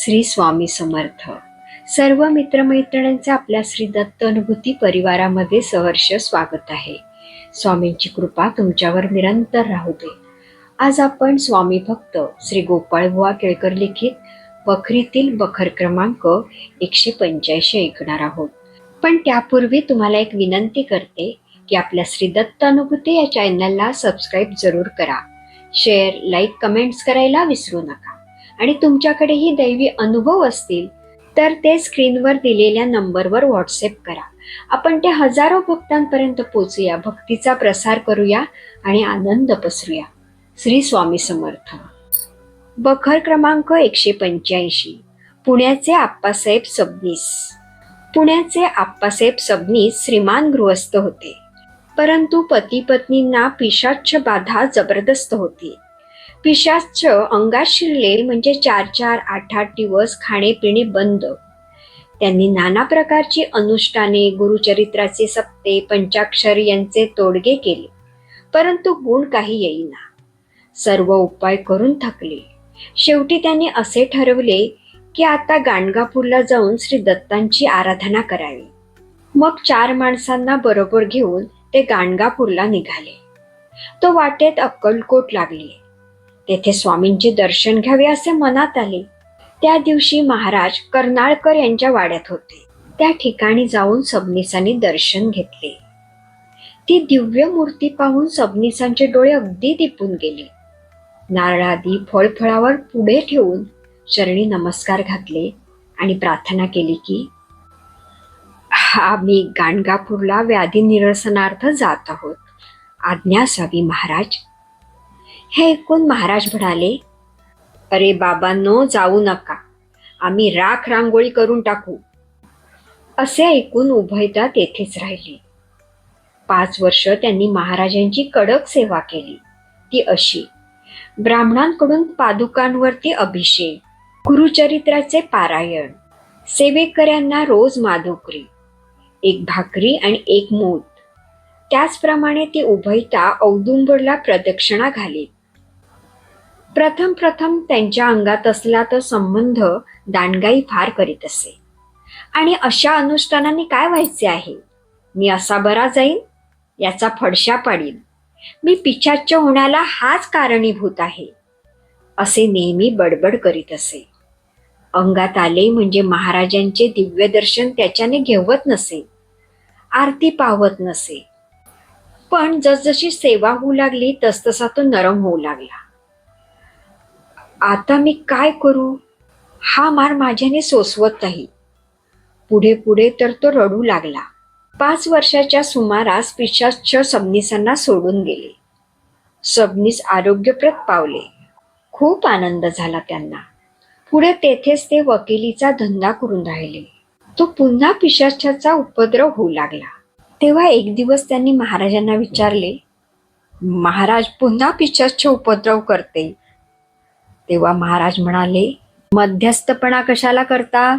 श्री स्वामी समर्थ. सर्व मित्रमैत्रिणींचे आपल्या श्री दत्त अनुभूती परिवारामध्ये सहर्ष स्वागत आहे. स्वामींची कृपा तुमच्यावर निरंतर राहू दे. आज आपण स्वामी भक्त श्री गोपाळबुवा केळकर लिखित बखरीतील बखर क्रमांक एकशे पंच्याऐंशी ऐकणार आहोत. पण त्यापूर्वी तुम्हाला एक विनंती करते की आपल्या श्री दत्त अनुभूती या चॅनलला सबस्क्राईब जरूर करा. शेअर लाईक कमेंट्स करायला विसरू नका. आणि तुमच्याकडेही दैवी अनुभव असतील तर ते स्क्रीनवर दिलेल्या नंबरवर व्हॉट्सअप करा. आपण ते हजारो भक्तांपर्यंत पोचूया भक्तीचा प्रसार करूया आणि आनंद पसरूया. श्री स्वामी समर्थ. बखर क्रमांक एकशे पंच्याऐंशी. पुण्याचे आप्पासाहेब सबनीस. पुण्याचे आप्पासाहेब सबनीस श्रीमान गृहस्थ होते. परंतु पती पत्नींना पिशाच्छ बाधा जबरदस्त होती. पिशाच अंगात शिरले म्हणजे चार चार आठ आठ दिवस खाणेपिणे बंद. त्यांनी नाना प्रकारची अनुष्ठाने गुरुचरित्राचे सप्ते पंचाक्षर यांचे तोडगे केले. परंतु गुण काही येईना. सर्व उपाय करून थकले. शेवटी त्यांनी असे ठरवले की आता गाणगापूरला जाऊन श्री दत्तांची आराधना करावी. मग चार माणसांना बरोबर घेऊन ते गाणगापूरला निघाले. तो वाटेत अक्कलकोट लागली. तेथे स्वामींचे दर्शन घ्यावे असे मनात आले. त्या दिवशी महाराज कर्नाळकर यांच्या वाड्यात होते. त्या ठिकाणी जाऊन सबनीसांनी दर्शन घेतले. ती दिव्य मूर्ती पाहून सबनीसांचे डोळे अगदी दिपून गेले. नारळादी फळफळावर पुढे ठेवून चरणी नमस्कार घातले आणि प्रार्थना केली की आम्ही गाणगापूरला व्याधी निरसनार्थ जात आहोत. आज्ञा असावी महाराज. हे ऐकून महाराज म्हणाले अरे बाबांनो जाऊ नका. आम्ही राख रांगोळी करून टाकू. असे ऐकून उभयता तेथेच राहिले. पाच वर्ष त्यांनी महाराजांची कडक सेवा केली. ती अशी ब्राह्मणांकडून पादुकांवरती अभिषेक गुरुचरित्राचे पारायण सेवेकऱ्यांना रोज माधुकरी एक भाकरी आणि एक मूत. त्याचप्रमाणे ती उभयता औदुंबरला प्रदक्षिणा घालीत. प्रथम प्रथम त्यांच्या अंगात असला तो संबंध दांडगाई फार करीत असे. आणि अशा अनुष्ठानाने काय व्हायचे आहे? मी असा बरा जाईन? याचा फडशा पाडीन. मी पिछाच्य होण्याला हाच कारणीभूत आहे. असे नेहमी बडबड करीत असे. अंगात आले म्हणजे महाराजांचे दिव्य दर्शन त्याच्याने घेवत नसे. आरती पावत नसे. पण जसजशी सेवा होऊ लागली तसतसा तो नरम होऊ लागला. आता मी काय करू? हा मार माझ्याने सोसवत नाही. पुढे पुढे तर तो रडू लागला. पाच वर्षाच्या सुमारास पिशाच्छ सबनीसांना सोडून गेले. सबनीस आरोग्यप्रद पावले. खूप आनंद झाला त्यांना. पुढे तेथेच ते वकिलीचा धंदा करून राहिले. तो पुन्हा पिशाच्याचा उपद्रव होऊ लागला. तेव्हा एक दिवस त्यांनी महाराजांना विचारले महाराज पुन्हा पिशाच्छ उपद्रव करते. तेव्हा महाराज म्हणाले मध्यस्थपणा कशाला करता?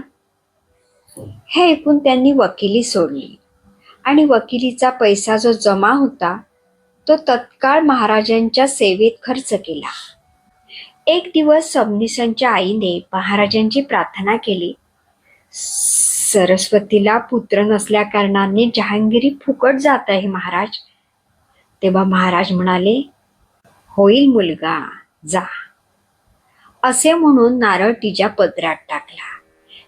हे ऐकून त्यांनी वकिली सोडली. आणि वकिलीचा पैसा जो जमा होता तो तत्काळ महाराजांच्या सेवेत खर्च केला. एक दिवस सबनिसांच्या आईने महाराजांची प्रार्थना केली. सरस्वतीला पुत्र नसल्या कारणाने जहांगिरी फुकट जात आहे महाराज. तेव्हा महाराज म्हणाले होईल मुलगा जा. असे म्हणून नारळ तिच्या पदरात टाकला.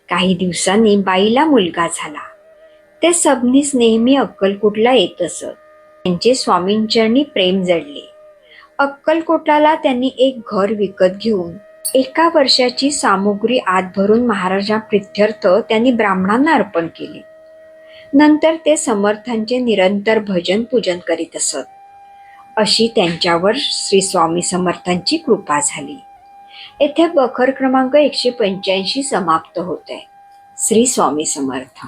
काही दिवसांनी बाईला मुलगा झाला. ते सबनीस नेहमी अक्कलकोटला येत असत. त्यांचे स्वामींचरणी प्रेम जडले. अक्कलकोटाला त्यांनी एक घर विकत घेऊन एका वर्षाची सामुग्री आत भरून महाराजा प्रित्यर्थ त्यांनी ब्राह्मणांना अर्पण केले. नंतर ते समर्थांचे निरंतर भजन पूजन करीत असत. अशी त्यांच्यावर श्री स्वामी समर्थांची कृपा झाली. येथे बखर क्रमांक एकशे पंच्याऐंशी समाप्त होत आहे श्री स्वामी समर्थ.